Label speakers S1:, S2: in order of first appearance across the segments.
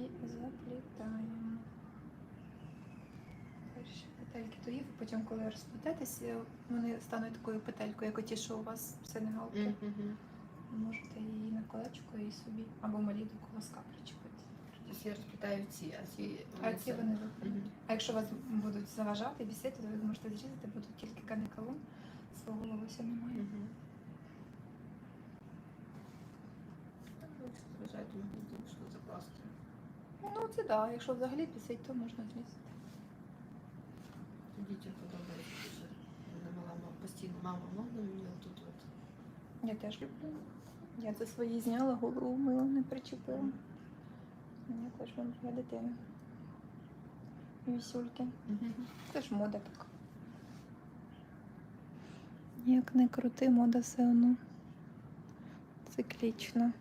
S1: і заплітаємо. Перші петельки доїв, потім, коли розплететеся, вони стануть такою петелькою, як оті, що у вас синегалки.
S2: Мгм.
S1: Ви можете її на колечко і собі або малі до колоска причепити.
S2: Тобто я розплітаю ці, а ці
S1: А ці вони виходять. А якщо вас будуть заважати, бісити, то ви можете зрізати, будуть тільки каникалун, свого волосся немає.
S2: То можна буде що закласти.
S1: Ну це да, якщо взагалі бісить, то можна зрізати.
S2: Дітям подобається дуже. Вона мала постійно, мама, можна мені отут от.
S1: Я теж люблю. Я це свої зняла, голову мила, не причепила. Я теж люблю я дитина. Вісюльки. Це ж мода така. Як не крути, мода все одно циклічна.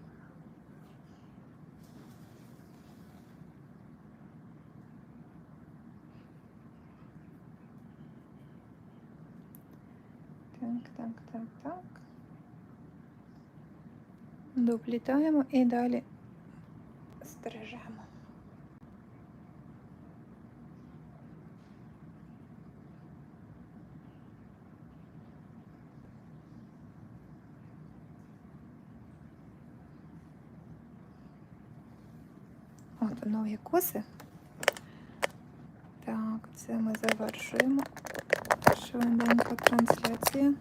S1: Так, так, так, так. Доплітаємо і далі стрижемо. От нові коси. Так, це ми завершуємо. Jeszcze będę miała translację.